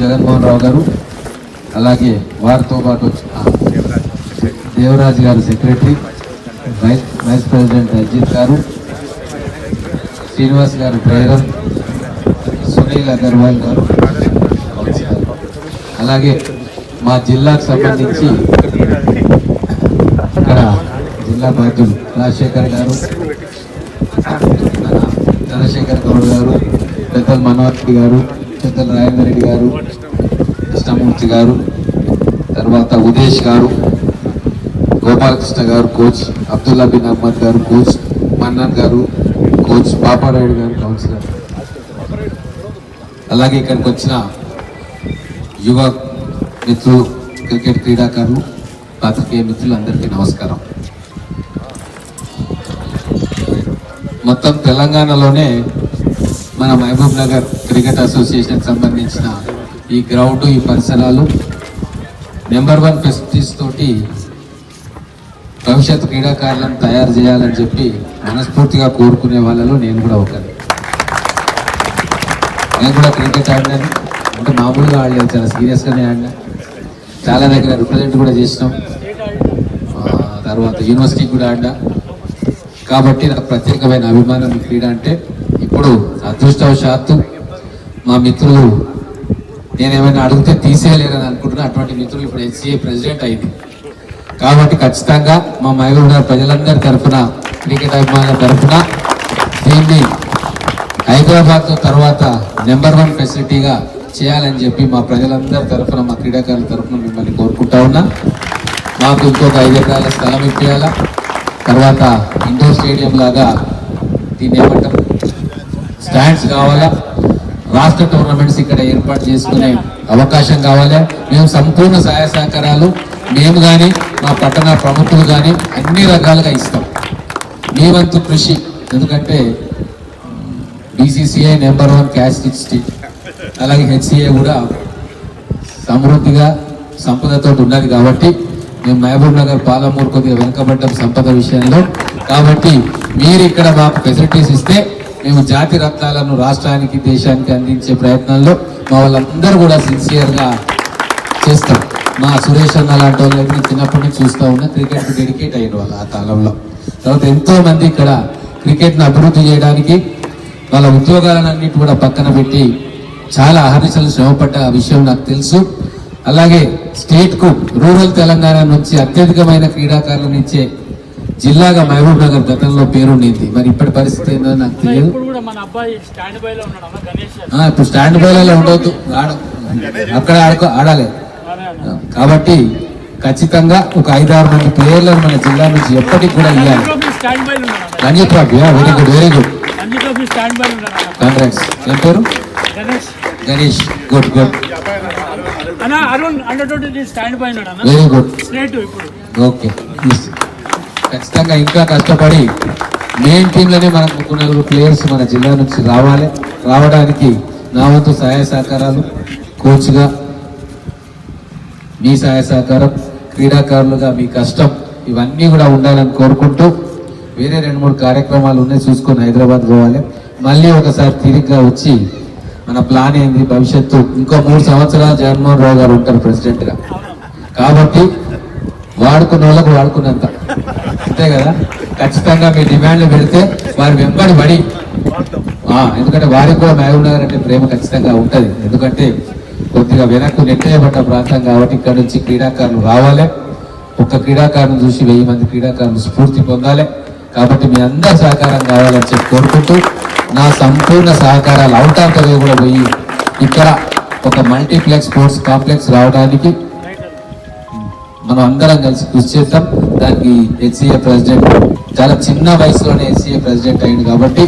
జగన్మోహన్ రావు గారు అలాగే వారితో పాటు వచ్చిన దేవరాజు గారు secretary vice vice president Ajit గారు శ్రీనివాస్ గారు ప్రేరణ సునీల్ అగర్వాల్ గారు. అలాగే మా జిల్లాకు సంబంధించి ఇక్కడ జిల్లా బాధ్యులు రాజశేఖర్ గారు చంద్రశేఖర్ గౌడ్ గారు పెద్దలు మనోహర్ గారు పెద్దలు రాజేంద్ర రెడ్డి గారు కృష్ణమూర్తి గారు తర్వాత ఉదేష్ గారు గోపాలకృష్ణ గారు కోచ్ అబ్దుల్లా బిన్ అహ్మద్ గారు కోచ్ మన్నన్ గారు కోచ్ పాపారాయుడు గారు కౌన్సిలర్. అలాగే ఇక్కడికి వచ్చిన యువ మిత్రులు క్రికెట్ క్రీడాకారులు పాత్రికేయ మిత్రులందరికీ నమస్కారం. మొత్తం తెలంగాణలోనే మన మహబూబ్ నగర్ క్రికెట్ అసోసియేషన్కి సంబంధించిన ఈ గ్రౌండ్ ఈ పరిసరాలు నెంబర్ వన్ ఫెసిలిటీస్ తోటి భవిష్యత్ క్రీడాకారులను తయారు చేయాలని చెప్పి మనస్ఫూర్తిగా కోరుకునే వాళ్ళలో నేను కూడా ఒకరు నేను కూడా క్రికెట్ ఆడినాను. అంటే మామూలుగా ఆడలేదు చాలా సీరియస్గానే ఆడినా. చాలా దగ్గర రిప్రజెంట్ కూడా చేసినాం. తర్వాత యూనివర్సిటీకి కూడా ఆడినా. కాబట్టి నాకు ప్రత్యేకమైన అభిమానం క్రీడ అంటే ఇప్పుడు అదృష్టవశాత్తు మా మిత్రులు నేనేమైనా అడిగితే తీసేయలేరని అనుకుంటున్నా. అటువంటి మిత్రులు ఇప్పుడు హెచ్సిఏ ప్రెసిడెంట్ అయింది కాబట్టి ఖచ్చితంగా మా మహబూబ్ ప్రజలందరి తరఫున క్రికెట్ అభిమానుల తరఫున దీన్ని హైదరాబాద్ తర్వాత నెంబర్ వన్ ఫెసిలిటీగా చేయాలని చెప్పి మా ప్రజలందరి తరఫున మా క్రీడాకారుల తరఫున మిమ్మల్ని కోరుకుంటా ఉన్నా. మాకు ఇంకొక ఐదు ఎకరాల స్థలం ఇప్పించాలా తర్వాత ఇండోర్ స్టేడియం లాగా దీన్ని ఏమంటారు స్టాండ్స్ కావాలా. రాష్ట్ర టోర్నమెంట్స్ ఇక్కడ ఏర్పాటు చేసుకునే అవకాశం కావాలి. మేము సంపూర్ణ సహాయ సహకారాలు మేము కానీ మా పట్టణ ప్రముఖులు కానీ అన్ని రకాలుగా ఇస్తాం. మీ వంతు కృషి ఎందుకంటే BCCI number one cash sixty అలాగే హెచ్సిఏ కూడా సమృద్ధిగా సంపదతో ఉన్నది కాబట్టి మేము మహబూబ్ నగర్ పాలమూరు కొద్దిగా వెనుకబడ్డం సంపద విషయంలో. కాబట్టి మీరు ఇక్కడ మాకు ఫెసిలిటీస్ ఇస్తే మేము జాతి రత్నాలను రాష్ట్రానికి దేశానికి అందించే ప్రయత్నంలో మా వాళ్ళందరూ కూడా సిన్సియర్గా చేస్తాం. మా సురేష్ అన్న లాంటి వాళ్ళు అయితే చిన్నప్పటి నుంచి చూస్తూ ఉన్నా. క్రికెట్కి డెడికేట్ అయిన వాళ్ళు ఆ కాలంలో. తర్వాత ఎంతోమంది ఇక్కడ క్రికెట్ను అభివృద్ధి చేయడానికి వాళ్ళ ఉద్యోగాలన్నిటి కూడా పక్కన పెట్టి చాలా అహర్నిశలు శ్రమపడ్డ విషయం నాకు తెలుసు. అలాగే స్టేట్కు రూరల్ తెలంగాణ నుంచి అత్యధికమైన క్రీడాకారులను ఇచ్చే జిల్లాగా మహబూబ్ నగర్ గతంలో పేరుండింది మరి ఇప్పటి పరిస్థితి ఏందో నాకు తెలియదు. ఇప్పుడు స్టాండ్ బై లో ఉన్నాడు అన్న గణేష్ ఆ, ఇప్పుడు స్టాండ్ బైలలో ఉండవద్దు అక్కడ ఆడుకో ఆడాలి. కాబట్టి ఖచ్చితంగా ఒక ఐదారు మంది ప్లేయర్లను మన జిల్లా నుంచి ఎప్పటికి కూడా ఇవ్వాలి రంజీ ట్రోఫీ స్టాండ్ బై లో ఉన్నాడు అన్న. Ranji trophy very good very good. Congress ఏం పేరు? Ganesh. Good good very good okay ఖచ్చితంగా ఇంకా కష్టపడి మెయిన్ టీంలోనే మనకు ముగ్గురు నలుగురు ప్లేయర్స్ మన జిల్లా నుంచి రావాలి. రావడానికి నా వంతు సహాయ సహకారాలు కోచ్గా మీ సహాయ సహకారం క్రీడాకారులుగా మీ కష్టం ఇవన్నీ కూడా ఉండాలని కోరుకుంటూ వేరే రెండు మూడు కార్యక్రమాలు ఉన్నాయి చూసుకొని హైదరాబాద్ పోవాలి. మళ్ళీ ఒకసారి తిరిగ్గా వచ్చి మన ప్లాన్ ఏంది భవిష్యత్తు ఇంకో మూడు సంవత్సరాలు జగన్మోహన్ రావు గారు ఉంటారు ప్రెసిడెంట్గా కాబట్టి వాడుకున్న వాళ్ళకు వాడుకున్నంత. అంతే కదా? ఖచ్చితంగా మీ డిమాండ్లు పెడితే వారి వెంబడి పడి. ఎందుకంటే వారికి కూడా మహబూబ్ నగర్ అంటే ప్రేమ ఖచ్చితంగా ఉంటుంది. ఎందుకంటే కొద్దిగా వెనక్కు నెట్టేయబడ్డ ప్రాంతం కాబట్టి ఇక్కడ నుంచి క్రీడాకారులు రావాలి. ఒక్క క్రీడాకారుని చూసి వెయ్యి మంది క్రీడాకారులు స్ఫూర్తి పొందాలి. కాబట్టి మీ అందరి సహకారం కావాలని చెప్పి కోరుకుంటూ నా సంపూర్ణ సహకారాలు అవుతాంతగా కూడా పోయి ఇక్కడ ఒక మల్టీప్లెక్స్ స్పోర్ట్స్ కాంప్లెక్స్ రావడానికి మనం అందరం కలిసి కృషి చేద్దాం. దానికి హెచ్సిఏ ప్రెసిడెంట్ చాలా చిన్న వయసులోనే హెచ్సిఏ ప్రెసిడెంట్ అయింది కాబట్టి